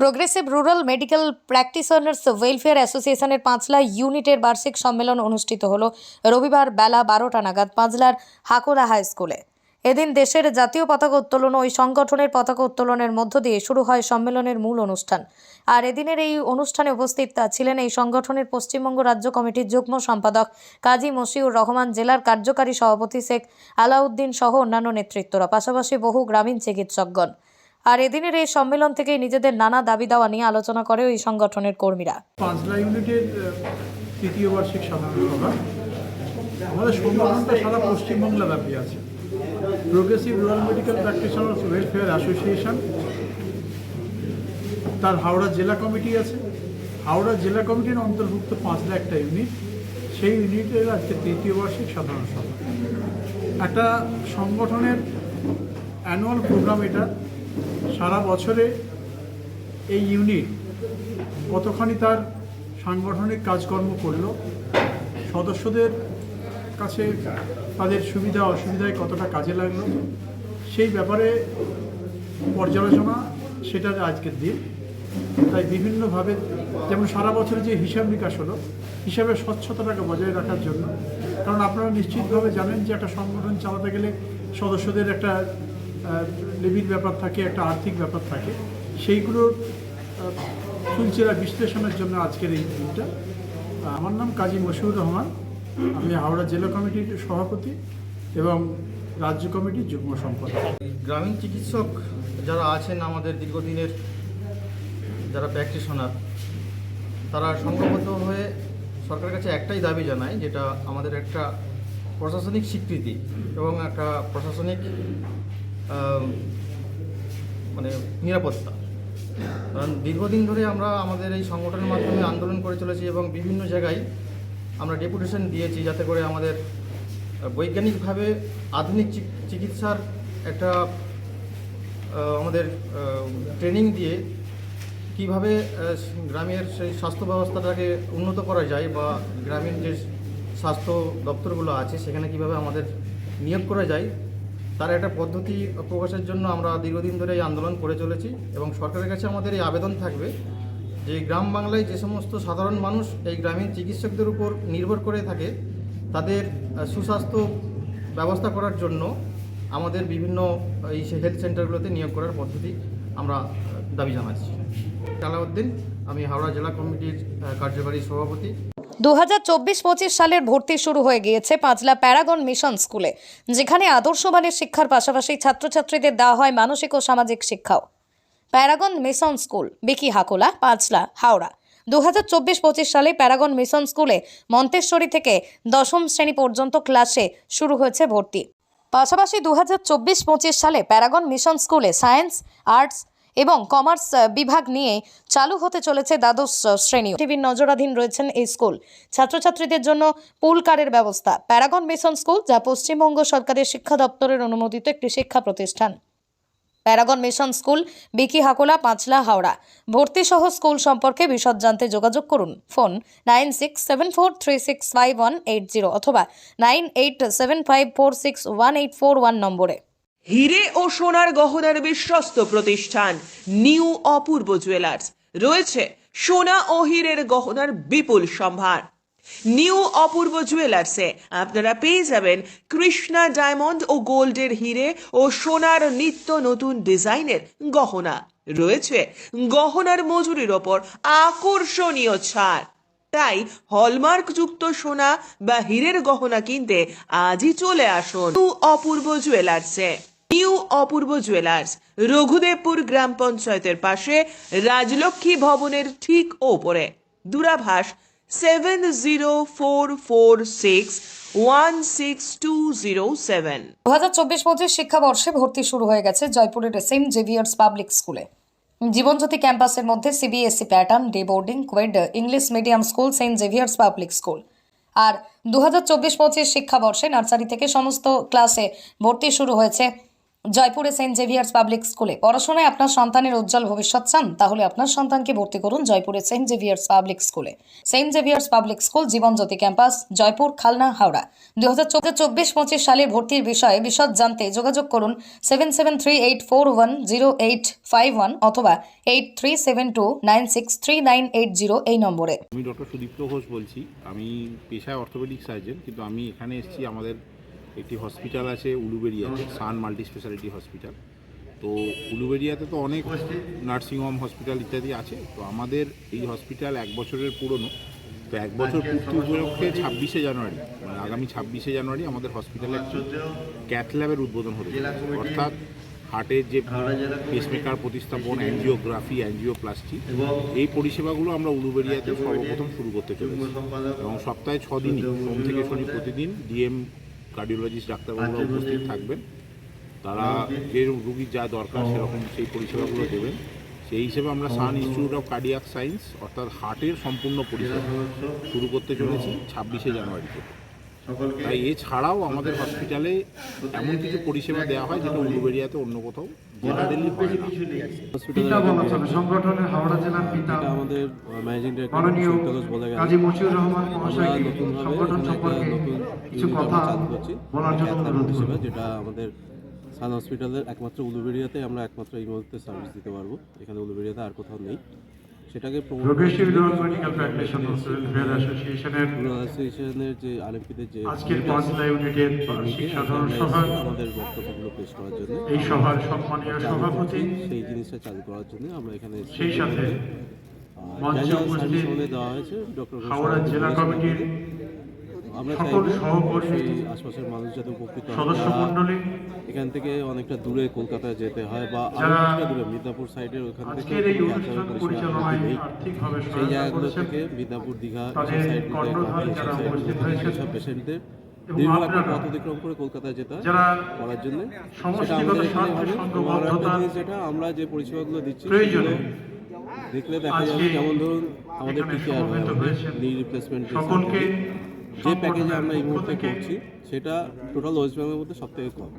Progressive rural medical practitioners welfare অ্যাসোসিয়েশনের পাঁচলা ইউনিটের বার্ষিক সম্মেলন অনুষ্ঠিত হলো রবিবার বেলা বারোটা নাগাদ পাঁচলার হাকুরা হাই স্কুলে। এদিন দেশের জাতীয় পতাকা উত্তোলন ওই সংগঠনের পতাকা উত্তোলনের মধ্য দিয়ে শুরু হয় সম্মেলনের মূল অনুষ্ঠান। আর এদিনের এই অনুষ্ঠানে উপস্থিত ছিলেন এই সংগঠনের পশ্চিমবঙ্গ রাজ্য কমিটির যুগ্ম সম্পাদক কাজী মশিউর রহমান, জেলার কার্যকারী সভাপতি শেখ আলাউদ্দিন সহ অন্যান্য নেতৃত্বরা, পাশাপাশি বহু গ্রামীণ চিকিৎসকগণ। আর এদিনের এই সম্মেলন থেকেই নিজেদের নানা দাবি দাওয়া নিয়ে আলোচনা করে ওই সংগঠনের কর্মীরা। পাঁচলা ইউনিটের তৃতীয় বার্ষিক সাধারণ সভা। আমাদের সংগঠনটা সারা পশ্চিমবাংলা ব্যাপী আছে। Progressive rural medical practitioners welfare association তার হাওড়া জেলা কমিটি আছে। হাওড়া জেলা কমিটির অন্তর্ভুক্ত পাঁচলা একটা ইউনিট। সেই ইউনিটের আজকে তৃতীয় বার্ষিক সাধারণ সভা। একটা সংগঠনের অ্যানুয়াল প্রোগ্রাম এটা। সারা বছরে এই ইউনিট কতখানি তার সাংগঠনিক কাজকর্ম করল, সদস্যদের কাছে তাদের সুবিধা অসুবিধায় কতটা কাজে লাগল, সেই ব্যাপারে পর্যালোচনা সেটার আজকের দিন। তাই বিভিন্নভাবে যেমন সারা বছরে যে হিসাব নিকাশ হলো, হিসাবের স্বচ্ছতাটাকে বজায় রাখার জন্য, কারণ আপনারা নিশ্চিতভাবে জানেন যে একটা সংগঠন চালাতে গেলে সদস্যদের একটা লিমিট ব্যাপার থাকে, একটা আর্থিক ব্যাপার থাকে সেইগুলোর চুলচেরা বিশ্লেষণের জন্য আজকের এই দিনটা। আমার নাম কাজী মশিউর রহমান, আমি হাওড়া জেলা কমিটির সভাপতি এবং রাজ্য কমিটির যুগ্ম সম্পাদক। গ্রামীণ চিকিৎসক যারা আছেন আমাদের দীর্ঘদিনের যারা প্র্যাকটিশনার, তারা সংঘবদ্ধ হয়ে সরকারের কাছে একটাই দাবি জানায়, যেটা আমাদের একটা প্রশাসনিক স্বীকৃতি এবং একটা প্রশাসনিক মানে নিরাপত্তা। কারণ দীর্ঘদিন ধরে আমরা আমাদের এই সংগঠনের মাধ্যমে আন্দোলন করে চলেছি এবং বিভিন্ন জায়গায় আমরা ডেপুটেশন দিয়েছি যাতে করে আমাদের বৈজ্ঞানিকভাবে আধুনিক চিক- চিকিৎসার একটা আমাদের ট্রেনিং দিয়ে কীভাবে গ্রামের সেই স্বাস্থ্য ব্যবস্থাটাকে উন্নত করা যায় বা গ্রামীণ যে স্বাস্থ্য দপ্তরগুলো আছে সেখানে কীভাবে আমাদের নিয়োগ করা যায় তার একটা পদ্ধতি প্রকাশের জন্য আমরা দীর্ঘদিন ধরে এই আন্দোলন করে চলেছি এবং সরকারের কাছে আমাদের এই আবেদন থাকবে যে গ্রাম বাংলায় যে সমস্ত সাধারণ মানুষ এই গ্রামীণ চিকিৎসকদের উপর নির্ভর করে থাকে, তাদের সুস্বাস্থ্য ব্যবস্থা করার জন্য আমাদের বিভিন্ন এই হেলথ সেন্টারগুলোতে নিয়োগ করার পদ্ধতি আমরা দাবি জানাচ্ছি। আলাউদ্দিন, আমি হাওড়া জেলা কমিটির কার্যকারী সভাপতি। দু হাজার চব্বিশ পঁচিশ সালের ভর্তি শুরু হয়ে গিয়েছে পাঁচলা প্যারাগন মিশন স্কুলে, যেখানে আদর্শ মানের শিক্ষার পাশাপাশি ছাত্রছাত্রীদের দেওয়া হয় মানসিক ও সামাজিক শিক্ষাও। Paragon mission school, Biki Hakola, Panchla, Howrah. দু হাজার চব্বিশ পঁচিশ সালে প্যারাগন মিশন স্কুলে মন্তেশ্বরী থেকে দশম শ্রেণি পর্যন্ত ক্লাসে শুরু হয়েছে ভর্তি। পাশাপাশি দু হাজার চব্বিশ পঁচিশ সালে প্যারাগন মিশন স্কুলে সায়েন্স, আর্টস এবং কমার্স বিভাগ নিয়ে চালু হতে চলেছে দ্বাদশ শ্রেণি টিভির নজরাধীন রয়েছেন এই স্কুল। ছাত্রছাত্রীদের জন্য পুল কারের ব্যবস্থা। প্যারাগন মিশন স্কুল, যা পশ্চিমবঙ্গ সরকারের শিক্ষা দপ্তরের অনুমোদিত একটি শিক্ষা প্রতিষ্ঠান। Paragon mission school, Biki Hakola, Panchla, Howrah. ভর্তি সহ স্কুল সম্পর্কে বিশদ জানতে যোগাযোগ করুন। Phone nine six seven four three six five one eight zero অথবা nine eight seven five four six one eight four one নম্বরে। হিরে ও সোনার গহনার বিশ্বস্ত প্রতিষ্ঠান নিউ অপূর্ব জুয়েলার্স। রয়েছে সোনা ও হীরের গহনার বিপুল সম্ভার। নিউ অপূর্ব জুয়েলার্সে আপনারা পেয়ে যাবেন কৃষ্ণা ডায়মন্ড ও গোল্ডের হিরে ও সোনার নিত্য নতুন ডিজাইনের গহনা। রয়েছে গহনার মজুরির ওপর আকর্ষণীয় ছাড়। তাই হলমার্ক যুক্ত সোনা বা হীরের গহনা কিনতে আজই চলে আসুন অপূর্ব জুয়েলার্সে। নিউ অপূর্ব জুয়েলার্স, রঘুদেবপুর গ্রাম পঞ্চায়েতের পাশে রাজলক্ষ্মী ভবনের ঠিক ওপরে। দূরাভাষ seven zero four four six one six two zero seven. দু হাজার চব্বিশ পঁচিশ শিক্ষাবর্ষে ভর্তি শুরু হয়ে গেছে জয়পুরের সেন্ট জেভিয়ার্স পাবলিক স্কুলে। জীবনজ্যোতি ক্যাম্পাসের মধ্যে CBSE pattern, day boarding, coed, English medium school, saint Xavier's public school. আর দু হাজার চব্বিশ পঁচিশ শিক্ষাবর্ষে নার্সারি থেকে সমস্ত ক্লাসে ভর্তি শুরু হয়েছে জয়পুরে সেন্ট জেভিয়ার্স পাবলিক স্কুলে। পড়াশোনায় আপনার সন্তানের উজ্জ্বল ভবিষ্যৎ চান, তাহলে আপনার সন্তানকে ভর্তি করুন জয়পুরে সেন্ট জেভিয়ার্স পাবলিক স্কুলে। Saint Xavier's public school, Jibanjyoti campus, Jaipur, Khalna, Howrah. দু হাজার চব্বিশ পঁচিশ সালে ভর্তির বিষয়ে বিশদ জানতে যোগাযোগ করুন seven seven three eight four one zero eight five one অথবা eight three seven two nine six three nine eight zero এই নম্বরে। আমি ডক্টর সুদীপ্ত ঘোষ বলছি। আমি পেশায় অর্থোপেডিক সার্জন, কিন্তু আমি এখানে এসেছি আমাদের একটি হসপিটাল আছে উলুবেরিয়াতে সান মাল্টি স্পেশালিটি হসপিটাল। তো উলুবেরিয়াতে তো অনেক নার্সিংহোম হসপিটাল ইত্যাদি আছে। তো আমাদের এই হসপিটাল এক বছরের পুরনো। তো এক বছর পূর্তি উপলক্ষে ছাব্বিশে জানুয়ারি মানে আগামী ছাব্বিশে জানুয়ারি আমাদের হসপিটালে একটি ক্যাথ ল্যাবের উদ্বোধন হতে। অর্থাৎ হার্টের যে পেসমেকার প্রতিস্থাপন অ্যাঞ্জিওগ্রাফি অ্যাঞ্জিওপ্লাস্টি এই পরিষেবাগুলো আমরা উলুবেরিয়াতে সর্বপ্রথম শুরু করতে চলেছি। এবং সপ্তাহে ছ দিনই সোম থেকে শনি প্রতিদিন, ডিএম কার্ডিওলজিস্ট ডাক্তারবাবুরা উপস্থিত থাকবেন। তারা যে রুগীর যা দরকার সেরকম সেই পরিষেবাগুলো দেবেন। সেই হিসেবে আমরা sun institute of cardiac science অর্থাৎ হার্টের সম্পূর্ণ পরিষেবা শুরু করতে চলেছি ছাব্বিশে জানুয়ারি থেকে। তাই এছাড়াও আমাদের হসপিটালে এমন কিছু পরিষেবা দেওয়া হয় যেটা উলুবেরিয়াতে অন্য কোথাও জেনারেলি হয় না সংগঠনের হাওড়া জেলার পিতা আমাদের ম্যানেজিং ডিরেক্টর মাননীয় সৈয়দ বলে গেলেন কাজী মশিউর রহমান আমরা মহাশয়কে সংগঠন সম্পর্কে কিছু কথা আমরা চালু করছি। বলার জন্য অনুরোধ করব। যেটা আমাদের সান হসপিটালের একমাত্র উলুবেড়িয়াতে আমরা একমাত্র এই মুহূর্তে সার্ভিস দিতে পারব। এখানে উলুবেড়িয়াতে আর কোথাও নেই। সেটাকে অ্যাসোসিয়েশনের যে আলেমপিদের যে আজকের পাঁচটা পাঁচলা ইউনিটের সেই সাধারণ সভা। আমাদের বক্তব্যগুলো পেশ করার জন্য এই সভার সম্মানীয় সভাপতি। সেই জিনিসটা চালু করার জন্য আমরা এখানে সেই সাথে মঞ্চে উপস্থিত দেওয়া হয়েছে ডক্টর হাওড়া জেলা কমিটির সকল সহকর্মী, আশপাশের মানুষ যাতে উপকৃত সদস্য মণ্ডলী এখান থেকে অনেকটা দূরে কলকাতায় যেতে হয় বা অনেকটা দূরে মিদনাপুর সাইডের ওখান থেকে সেই সহায়তা জায়গাগুলো থেকে মিদনাপুর দীঘা পেশেন্টদের দীর্ঘ একটা পথ অতিক্রম করে কলকাতায় যেতে হয় করার জন্য। সেটা আমাদের এখানে হবে। যেটা আমরা যে পরিষেবাগুলো দিচ্ছি সেগুলো দেখলে দেখা যাবে যেমন ধরুন আমাদের রিপ্লেসমেন্ট সকলকে যে প্যাকেজে আমরা এই মুহূর্তে করছি সেটা টোটাল ওয়েস্ট বেঙ্গলের মধ্যে সব থেকে কম